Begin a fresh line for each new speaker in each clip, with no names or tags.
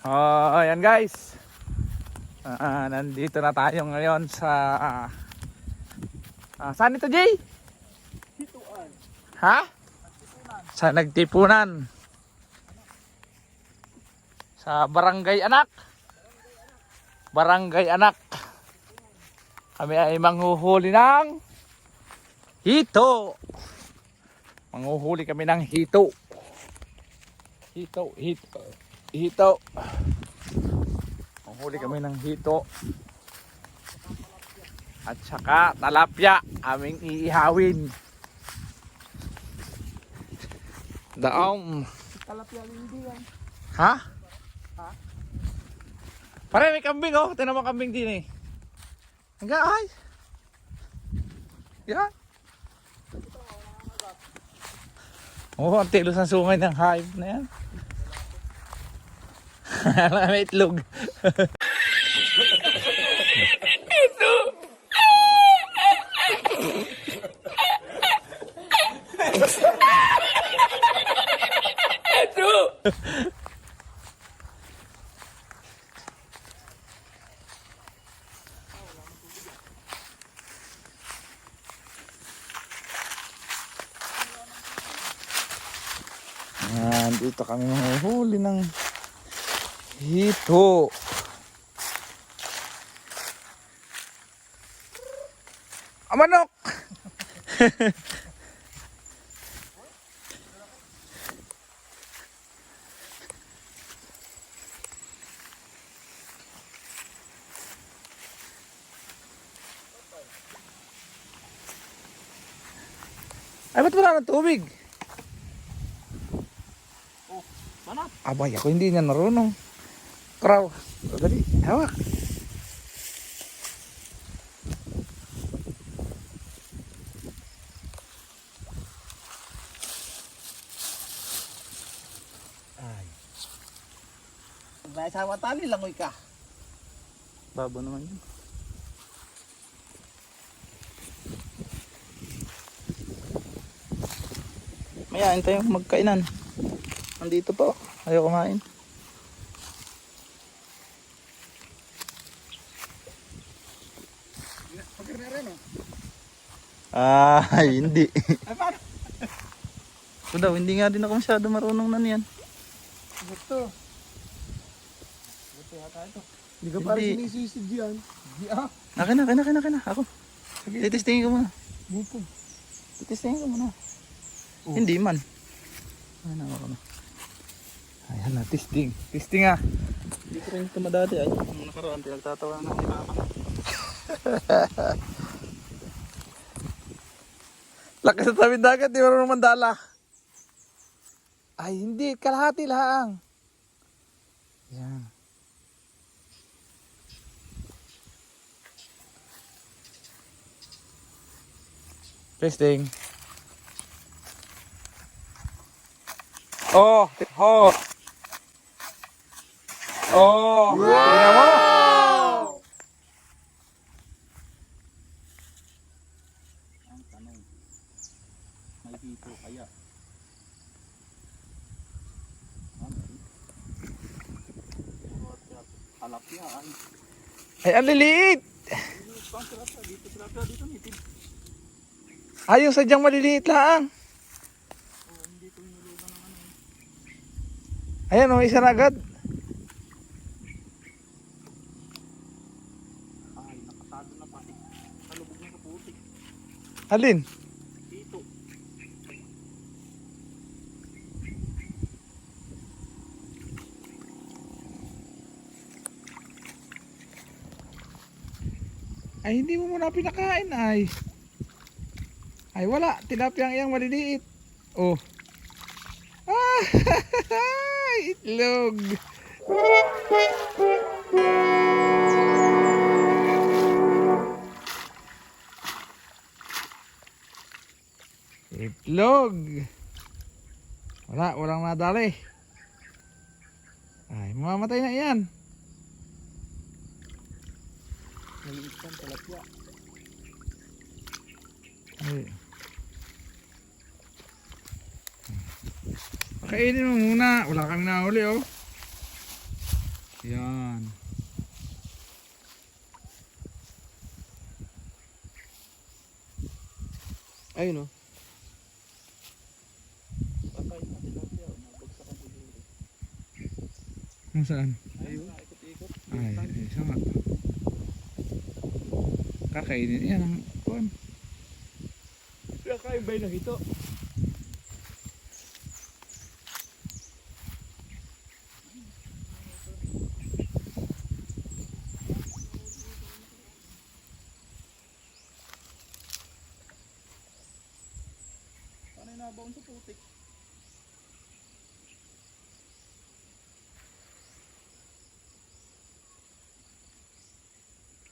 Oh, ayan guys. Ah, nandito na tayo ngayon sa ah, ah, saan ito, Jay? Ha? Sa nagtipunan. Sa Barangay Anak. Barangay Anak. Kami ay manghuhuli ng hito. Manghuhuli kami ng hito. Hito, hito. Hito. Manghuli kami ng hito. At saka talapya aming iihawin. Daom.
Talapya hindi yan.
Ha? Pare may kambing oh. Tinan mo kambing din eh. Hanggang ay. Yan. Oh, ang tilos ng sungay ng hive na yan. May itlog. Yan, dito kami mahuhuli ng hito. Ah, manok! Ay, ba't wala ng tubig?
Manap.
Abay, ako hindi niya narunong. Kraw. Dali, hawak. Ay,
Dahil sa tali, langoy ka.
babo naman yun. Mayain tayo magkainan. Nandito pa. oh. Ayaw kumain.
Pagkir na rin, oh.
Ah, hindi.
Ay, paano?
Ako daw, hindi nga din ako masyado marunong na niyan.
Gusto. Gusto yata ito. Hindi ka
Hindi.
parang sinisisid yan. Hindi ah.
Akin na, akin na, akin na, akin na. Ako.
Sige.
Titistingin ko muna.
Bupo.
Titistingin ko muna.
Oh.
Hindi man. Ano ako na. Ayan na, testing. Testing ah. Hindi ko rin ito ay. Nung nakaraan, pinagtatawa na ni mama. Lakas sa tabi dagat, di marunong mandala. Ay, hindi. Kalahati lang. Yan. Testing. Oh, oh. Oh, tingnan mo. Ang tanong, may dito kaya?
Halap yan.
Ay, ang liliit.
Dito sila dito nitid.
Ay, yung sadyang maliliit lang. Ayan oh, isa na agad. Alin? Ay, hindi mo muna pinakain ay. Ay, wala. Tilapia ang iyang maliliit. Oh. Ah, itlog. Itlog. Wala, walang nadali. Ay, mamamatay na yan.
Maliit yan, talapya.
Ay. Kainin mo muna. Wala kami nahuli oh. Yan.
Ayun o. Patay na tilapia. Mabagsak ang siguro.
Kung saan?
Ayun, ikot-ikot.
Ay, isa nga. Kakainin yan ang kuan.
Kakain ba yung hito? Paano yung nabaon sa putik?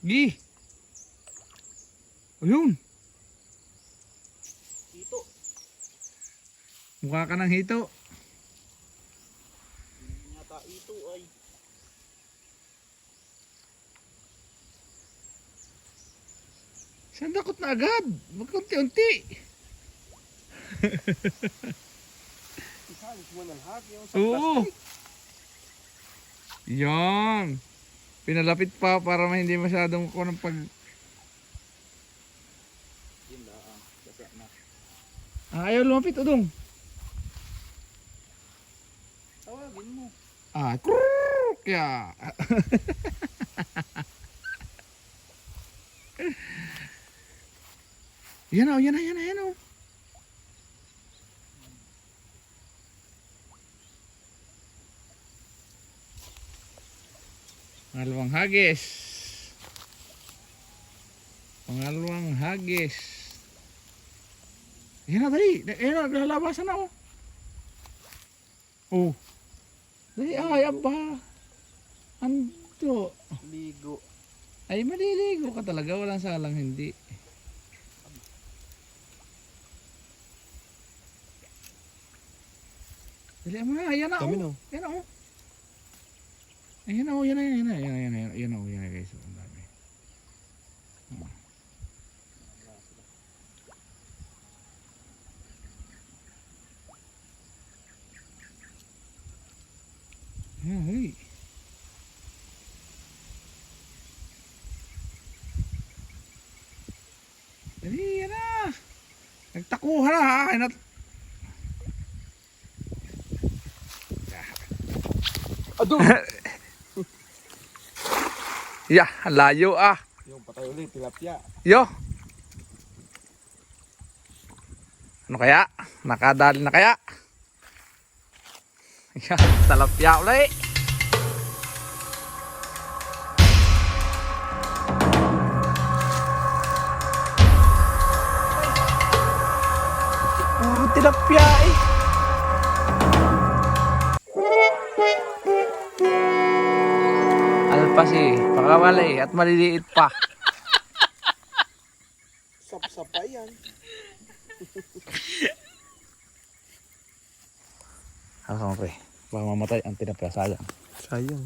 Gi! Ayun!
Hito.
Mukha ka ng hito.
Hindi yata ito ay.
Sandakot na agad. Magkunti-unti. Oo. Yan. Pinalapit pa para hindi masyadong ko ng pag...
Yun lang. Basa na.
Ah, ayaw lumapit, udong.
Tawagin mo.
Ah, krrrr, kaya. yan o, yan na, yan na, yan o. Pangalawang hagis. Pangalawang hagis. Yan na, dali. Yan na, naglalabasan na o. Oh. Dali, ay, aba. Anto.
Ligo.
Ay, maliligo ka talaga. Walang salang hindi. Dali mo na. Ayan na. Oh.
no.
Yan na. oh. Ayan na. oh, Yan na. Yan na. Yan na. Yan na. Yan na. oh, Yan na guys. oh, Ang dami. Oh. Ayan, hey. Dali, yan na. Nagtakuha na ha. Nat
Ado!
yeah, ang layo ah.
yung patay ulit, tilapia.
Yo. Ano kaya? Nakadali na kaya? Yan, talapya ulit. Puro tilapia eh. Alpasi, pakawalay at maliliit pa.
Sap-sapa yan.
Ano pre? Baka mamatay ang tinapya, sayang.
Sayang.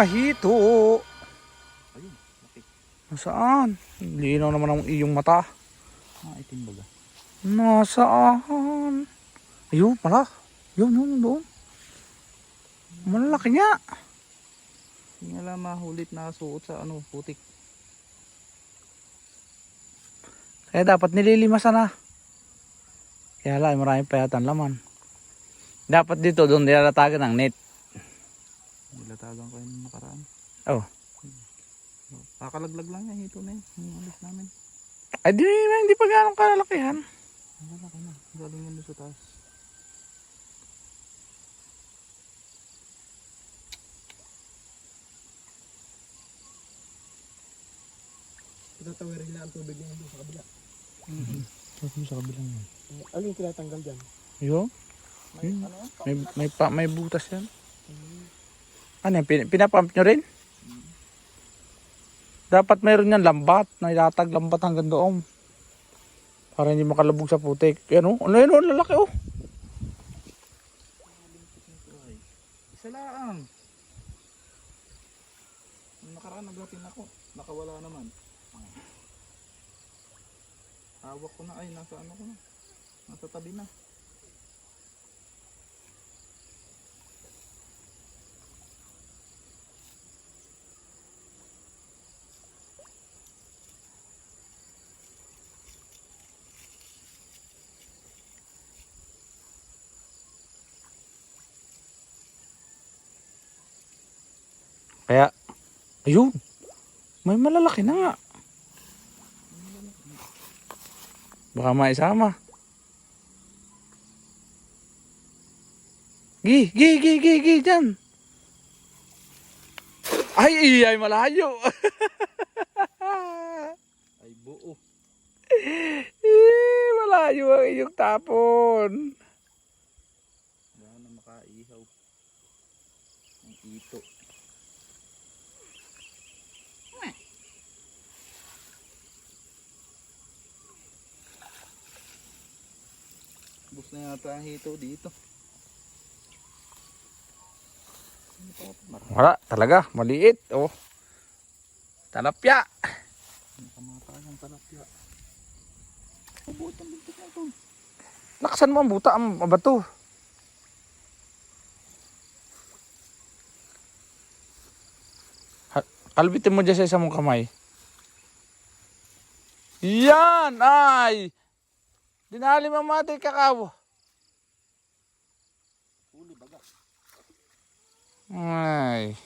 Ang hito.
Ayun, laki.
Nasaan? Linaw naman ang iyong mata.
Ah, itim baga.
Nasaan? Ayun pala. Yun, yun, doon. Malaki niya.
Hindi nga lang mahulit na suot sa ano, putik.
Kaya dapat nililimasan na. Kaya lang, maraming payatan laman. Dapat dito, doon nilalatagan ng net.
Nilatagan ko yung nakaraan.
Oh.
Kakalaglag lang yan. Ito na yun. Yung alis namin.
Ay, di, hindi pa ganong kalalakihan.
Wala ka na. Galing yan sa taas.
Tatawirin na ang tubig niya sa kabila.
Tapos sa kabilang yun.
Ano yung tinatanggal dyan?
Yo,
May,
Hmm.
ano
may, may, pa, may butas yan. Ano yan, pin, pinapump nyo rin? Dapat mayroon yan lambat, na ilatag lambat hanggang doon. Para hindi makalabog sa putik. Yan o, ano yun o, lalaki o.
Isa lang. Yung nakaraan nagatin ako. Nakawala naman. Hawak ko na ay nasa ano ko na. Nasa tabi na.
Kaya, ayun. May malalaki na nga. Baka maisama. Gi, gi, gi, gi, gi, dyan. Ay, ay, ay, malayo.
Ay buo.
Eh, malayo ang iyong tapon.
Wala na makaihaw. Ang ito. Bus na yata hito dito.
Wala, talaga, maliit. Oh. Talapya.
kamatay ang talapya. Mabuot ang bintik na ito.
Lakasan mo ang buta, ang bato. Kalbitin mo dyan sa isang mong kamay. Yan! Ay! Dinali mamati kakao.
Huli baga.
Ay.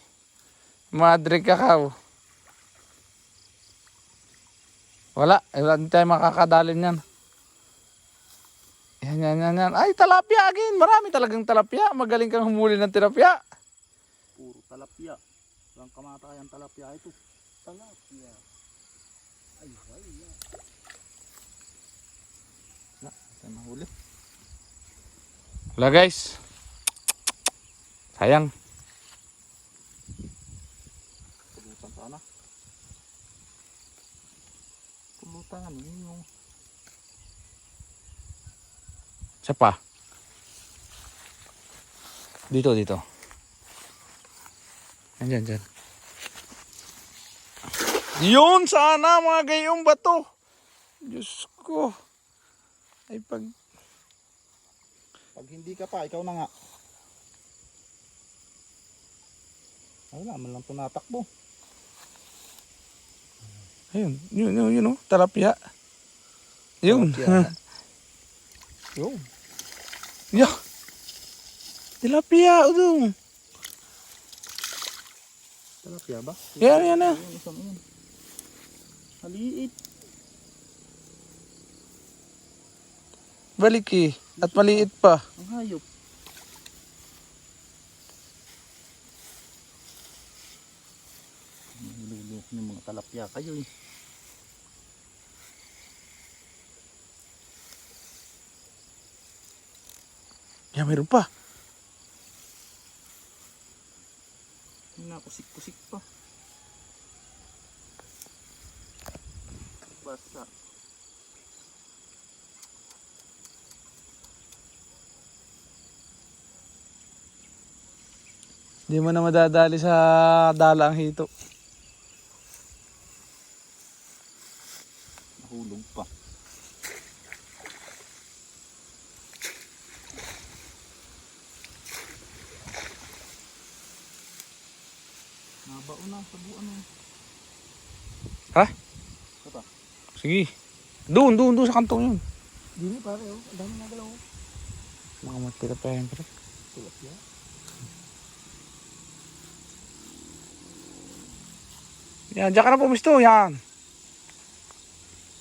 Madre kakao. Wala. eh, Wala din tayo makakadalin yan. Yan, yan, yan, yan. Ay, talapia again. Marami talagang talapia. Magaling kang humuli ng tilapia.
Puro talapya. Walang kamatay ang talapya ito. Talapya. Ay, ay, ay. Na, saan nahuli?
Wala guys. Sayang.
Pulutan sana. Yun yung
Isa pa. Dito, dito. Andyan, dyan. Yun sana mga gayong bato. Diyos ko. Ay pag...
Pag hindi ka pa, ikaw na nga. Ay, wala man lang tunatakbo.
Ayun, yun, yun, yun, oh, talapia. Yun.
Talapya. Yun.
Ya. Tilapia, udong.
Talapya ba?
Yan, yan na.
Maliit.
Balik eh. At maliit pa.
Ang hayop. Nilulok ng mga talapya kayo eh.
Yan, mayroon pa.
Nakusik-kusik pa. Basa.
Hindi mo na madadali sa dala ang hito.
Nahulog pa. Nabaon na sa buwan na.
Ha?
Ito.
Sige. Doon, doon, doon sa kantong yun.
Dini pare oh. Ang dami nagalaw. oh.
Mga matilapia yan pre.
Tilapia.
Yan, diyan ka na pumisto, yan.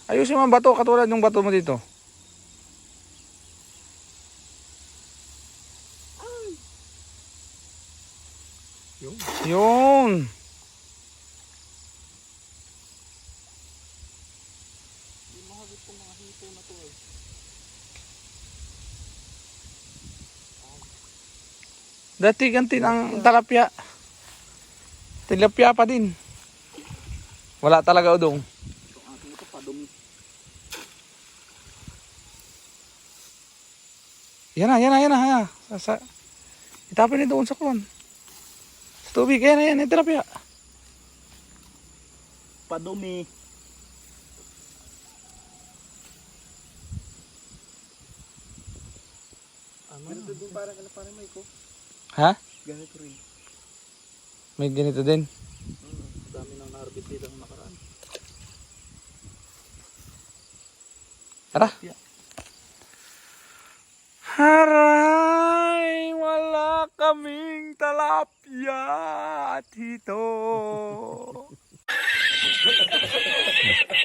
Ayusin mo ang bato, katulad ng bato mo dito.
Yung.
Yun. Dati ganti ng talapia. Tilapia pa din. Wala talaga udong.
Itong ating ito padumi.
Yan na, yan na, yan na. Na. Sa, sa, itapin niyo doon sa kuwan. Tubig, yan na, yan, yung tilapia.
Padumi.
Ama.
Ganito din parang ano parang may ko.
Ha?
Ganito rin.
May ganito din.
Hmm. Dami nang narbit dito ng nakaraan.
Tara.
Yeah.
Haray! Wala kaming talapia at hito. Ito